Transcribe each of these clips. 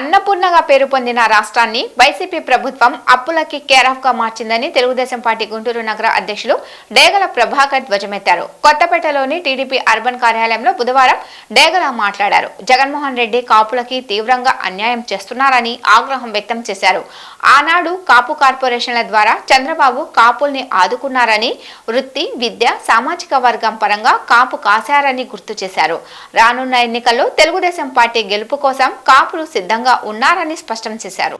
అన్నపూర్ణగా పేరు పొందిన రాష్ట్రాన్ని వైసీపీ ప్రభుత్వం అప్పులకి కేరాఫ్గా మార్చిందని తెలుగుదేశం పార్టీ గుంటూరు నగర అధ్యక్షులు డేగల ప్రభాకర్ ధ్వజమెత్తారు. కొత్తపేటలోని టీడీపీ అర్బన్ కార్యాలయంలో బుధవారం డేగల మాట్లాడారు. జగన్మోహన్ రెడ్డి కాపులకి తీవ్రంగా అన్యాయం చేస్తున్నారని ఆగ్రహం వ్యక్తం చేశారు. ఆనాడు కాపు కార్పొరేషన్ల ద్వారా చంద్రబాబు కాపుల్ని ఆదుకున్నారని వృత్తి విద్య సామాజిక వర్గం పరంగా కాపు కాశారని గుర్తు చేశారు. రానున్న ఎన్నికల్లో తెలుగుదేశం పార్టీ గెలుపు కోసం కాపులు సిద్ధంగా ఉన్నారని స్పష్టం చేశారు.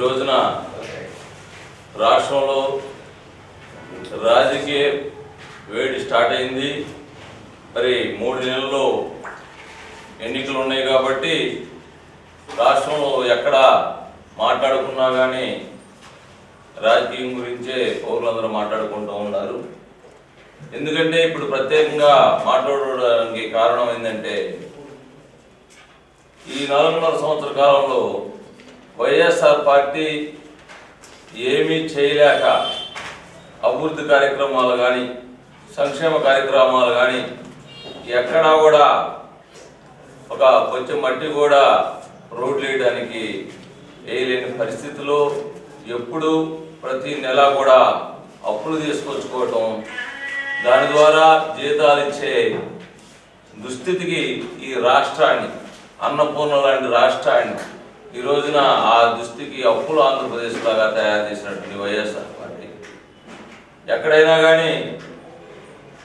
రోజున రాష్ట్రంలో రాజకీయ వేడి స్టార్ట్ అయింది. మరి మూడు నెలల్లో ఎన్నికలు ఉన్నాయి కాబట్టి రాష్ట్రంలో ఎక్కడ మాట్లాడుకున్నా కానీ రాజకీయం గురించే పౌరులందరూ మాట్లాడుకుంటూ ఉన్నారు. ఎందుకంటే ఇప్పుడు ప్రత్యేకంగా మాట్లాడడానికి కారణం ఏంటంటే ఈ నాలుగున్నర సంవత్సర కాలంలో వైఎస్ఆర్ పార్టీ ఏమీ చేయలేక అభివృద్ధి కార్యక్రమాలు కానీ సంక్షేమ కార్యక్రమాలు కానీ ఎక్కడా కూడా ఒక కొంచెం మట్టి కూడా రోడ్లు వేయడానికి వేయలేని పరిస్థితిలో ఎప్పుడు ప్రతి నెల కూడా అప్పులు తీసుకొచ్చుకోవటం దాని ద్వారా జీతాలు ఇచ్చే దుస్థితికి ఈ రాష్ట్రాన్ని అన్నపూర్ణ లాంటి రాష్ట్రాన్ని ఈ రోజున ఆ దుస్థితికి అప్పులు ఆంధ్రప్రదేశ్ లాగా తయారు చేసినటువంటి వైఎస్ఆర్ పార్టీ. ఎక్కడైనా కానీ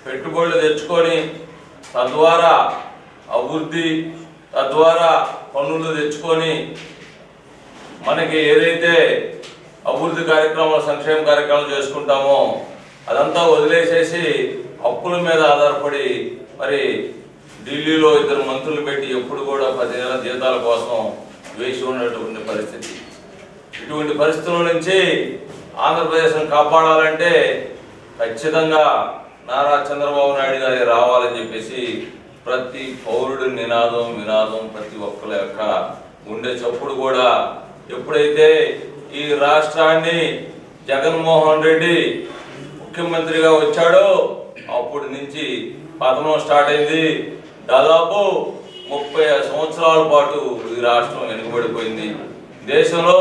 పెట్టుబడులు తెచ్చుకొని తద్వారా అభివృద్ధి తద్వారా పన్నులు తెచ్చుకొని మనకి ఏదైతే అభివృద్ధి కార్యక్రమాలు సంక్షేమ కార్యక్రమాలు చేసుకుంటామో అదంతా వదిలేసేసి అప్పుల మీద ఆధారపడి మరి ఢిల్లీలో ఇద్దరు మంత్రులు పెట్టి ఎప్పుడు కూడా పది నెలల జీతాల కోసం వేసి ఉన్నటువంటి పరిస్థితి. ఇటువంటి పరిస్థితుల నుంచి ఆంధ్రప్రదేశ్ను కాపాడాలంటే ఖచ్చితంగా నారా చంద్రబాబు నాయుడు గారి రావాలని చెప్పేసి ప్రతి పౌరుడి నినాదం వినాదం ప్రతి ఒక్కరి యొక్క ఉండే చప్పుడు కూడా ఎప్పుడైతే ఈ రాష్ట్రాన్ని జగన్మోహన్ రెడ్డి ముఖ్యమంత్రిగా వచ్చాడో అప్పటి నుంచి పతనం స్టార్ట్ అయింది. దాదాపు ముప్పై సంవత్సరాల పాటు ఈ రాష్ట్రం వెనుకబడిపోయింది. దేశంలో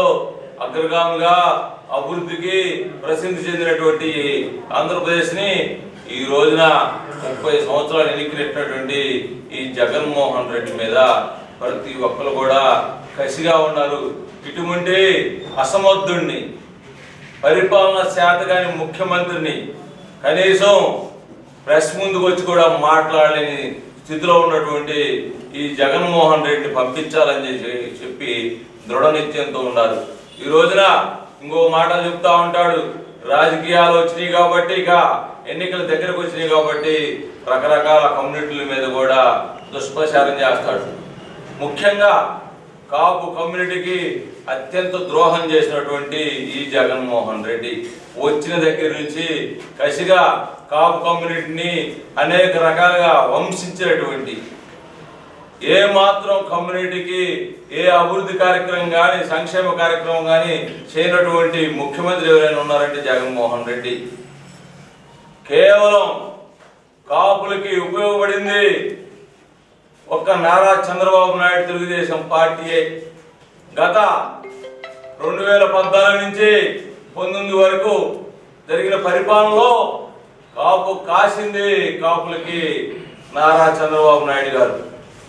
అగ్రగామిగా అభివృద్ధికి ప్రసిద్ధి చెందినటువంటి ఆంధ్రప్రదేశ్ని ఈ రోజున ముప్పై సంవత్సరాలు ఎన్నికలెట్టినటువంటి ఈ జగన్మోహన్ రెడ్డి మీద ప్రతి ఒక్కరు కూడా కసిగా ఉన్నారు. ఇటువంటి అసమర్థుణ్ణి పరిపాలన శాతగాని ముఖ్యమంత్రిని కనీసం ప్రెస్ ముందుకు వచ్చి కూడా మాట్లాడలేని స్థితిలో ఉన్నటువంటి ఈ జగన్మోహన్ రెడ్డిని పంపించాలని చెప్పి చెప్పి దృఢ నిత్యంతో ఉన్నారు. ఈ రోజున ఇంకో మాట చెప్తా ఉంటాడు. రాజకీయాలు వచ్చినాయి కాబట్టి ఇక ఎన్నికలు దగ్గరకు వచ్చినాయి కాబట్టి రకరకాల కమ్యూనిటీల మీద కూడా దుష్ప్రచారం చేస్తాడు. ముఖ్యంగా కాపు కమ్యూనిటీకి అత్యంత ద్రోహం చేసినటువంటి ఈ జగన్మోహన్ రెడ్డి వచ్చిన దగ్గర నుంచి కసిగా కాపు కమ్యూనిటీని అనేక రకాలుగా వంశించినటువంటి ఏ మాత్రం కమ్యూనిటీకి ఏ అభివృద్ధి కార్యక్రమం కానీ సంక్షేమ కార్యక్రమం కానీ చేయనటువంటి ముఖ్యమంత్రి ఎవరైనా ఉన్నారంటే జగన్మోహన్ రెడ్డి. కేవలం కాపులకి ఉపయోగపడింది ఒక్క నారా చంద్రబాబు నాయుడు తెలుగుదేశం పార్టీయే. గత రెండు వేల పద్నాలుగు నుంచి పంతొమ్మిది వరకు జరిగిన పరిపాలనలో కాపు కాసింది కాపులకి నారా చంద్రబాబు నాయుడు గారు.